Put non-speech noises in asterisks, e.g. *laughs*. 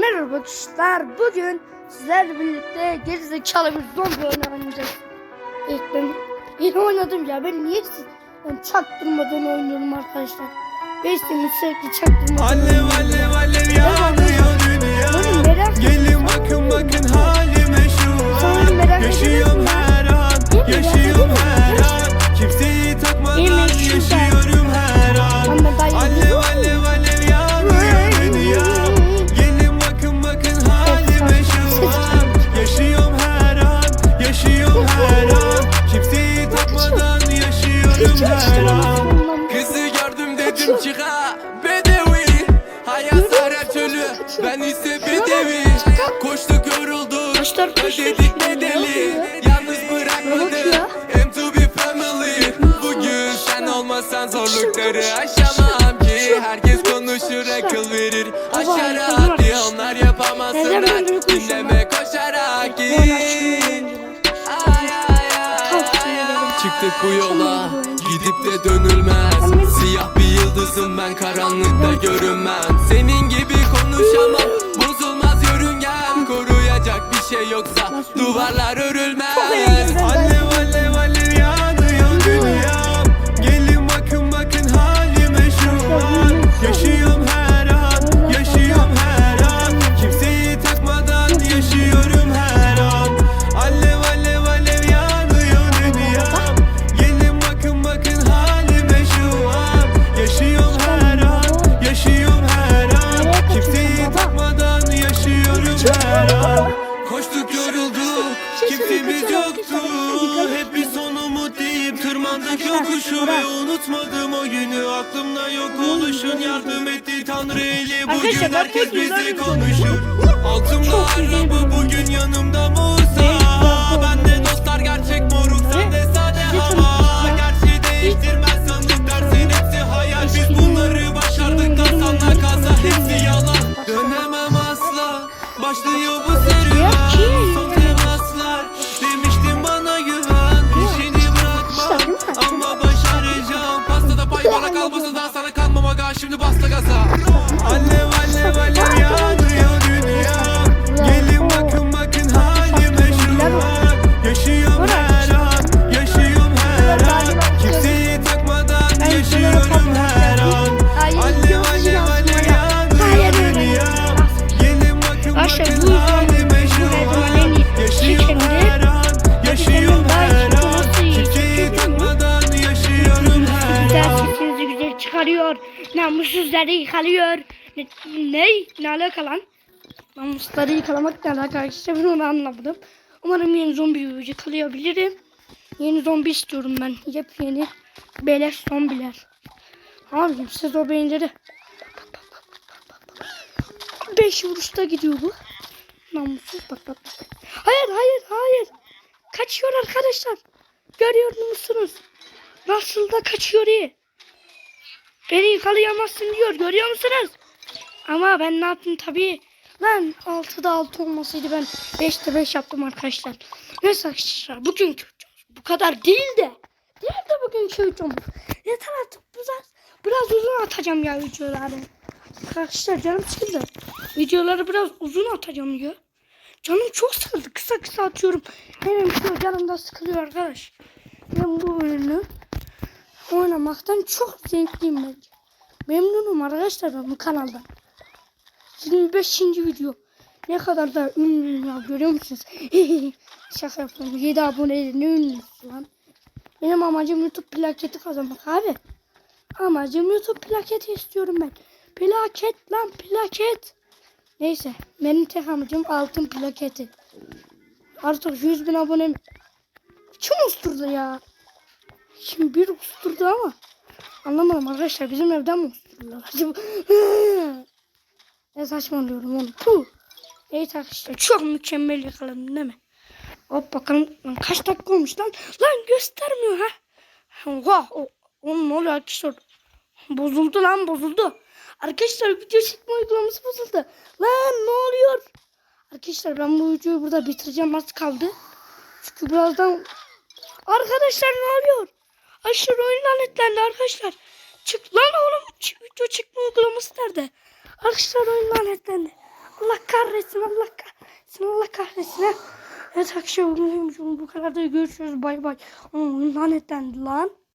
Merhaba arkadaşlar. Bugün sizlerle birlikte gerizekalı bir zombi oyunu oynayacağız. Evet ben yeni oynadım ya. Ben niye sizden çaktırmadan oynuyorum arkadaşlar. Ben senin sürekli çaktırmadan Alev alev alev yanıyor dünya. Gelin bakın bakın halime Kızı gördüm dedim çıka Bedevi Hayat sarar çölü Ben ise bedevi Koştuk yorulduk. Ödedik bedeli Yalnız bırakmadı ya? M to be family Bugün sen olmasan zorlukları aşamam ki Herkes konuşur akıl verir Aşarak hadi onlar yapamaz Neden sana böyle konuşuyorsun? Dinleme Çıktık bu yola. Gidip de dönülmez. Siyah bir yıldızım ben karanlıkta görünmem. Senin gibi konuşamam. Bozulmaz yörüngen. Koruyacak bir şey yoksa Duvarlar örülmez an Koştuk yorulduk Kimsemiz yoktu. Hep bir son umut deyip Tırmandık yokuşu ve unutmadım o günü. Aklımda yok oluşun yardım etti Tanrı eli. Bugün herkes bir konuşur. Altımda araba bugün yanımda Musa Başlıyor bu serüven. Son temaslar Demiştin bana güven. Peşini bırakmam Ama başaracağım. Pastada pay bana kalmasın daha sana kalmam aga. Şimdi basta çıkarıyor. Namussuzları yıkalıyor. Ne? Ne, ne alaka lan? Namusları yıkalamak ne alaka arkadaşlar ben onu anlamadım. Umarım yeni zombi yakalayabilirim. Yeni zombi istiyorum ben. Yepyeni beleş zombiler. Abim siz o beyinleri. 5 vuruşta gidiyor bu. Namussuz bak bak bak. Hayır hayır hayır. Kaçıyor arkadaşlar. Görüyor musunuz? Nasıl da kaçıyor iyi. Beni yakalayamazsın diyor. Görüyor musunuz? Ama ben ne yaptım tabii. Lan 6'da 6 olmasaydı ben 5'te 5 yaptım arkadaşlar. Neyse arkadaşlar videomuz bu kadar değil de. Değil de bugünkü videomuz. Yeter artık biraz, biraz uzun atacağım ya videoları. Arkadaşlar canım sıkıldı. Videoları biraz uzun atacağım ya. Canım çok sıkıldı. Kısa kısa atıyorum. Benim şu canım da sıkılıyor arkadaş. Ben bu oyunu oynamaktan çok zevkliyim bence. Memnunum arkadaşlar ben bu kanaldan. 25. video. Ne kadar da ünlüyüm ya görüyor musunuz? *laughs* Şaka yapıyorum. 7 abone ne ünlüsü lan. Benim amacım YouTube plaketi kazanmak abi. Amacım YouTube plaketi istiyorum ben. Plaket lan plaket. Neyse benim tek amacım altın plaketi. Artık 100 bin abone kim usturdu ya? Şimdi bir usturdu ama anlamadım arkadaşlar bizim evden mi usturdular acaba? ne saçmalıyorum oğlum. Puh. Evet arkadaşlar çok mükemmel yakaladım değil mi? Hop bakalım lan kaç dakika olmuş lan? Lan göstermiyor ha. Oha o, oğlum ne oluyor arkadaşlar? Bozuldu lan bozuldu. Arkadaşlar video çekme uygulaması bozuldu. Lan ne oluyor? Arkadaşlar ben bu videoyu burada bitireceğim az kaldı. Çünkü birazdan Arkadaşlar ne oluyor? Aşırı oyun lanetlendi arkadaşlar. Çık lan oğlum. Video çıkma uygulaması nerede? Arkadaşlar oyun lanetlendi. Allah kahretsin Allah kahretsin Allah kahretsin. ha. Evet arkadaşlar bu kadar da görüşürüz bay bay. Oyun lanetlendi lan.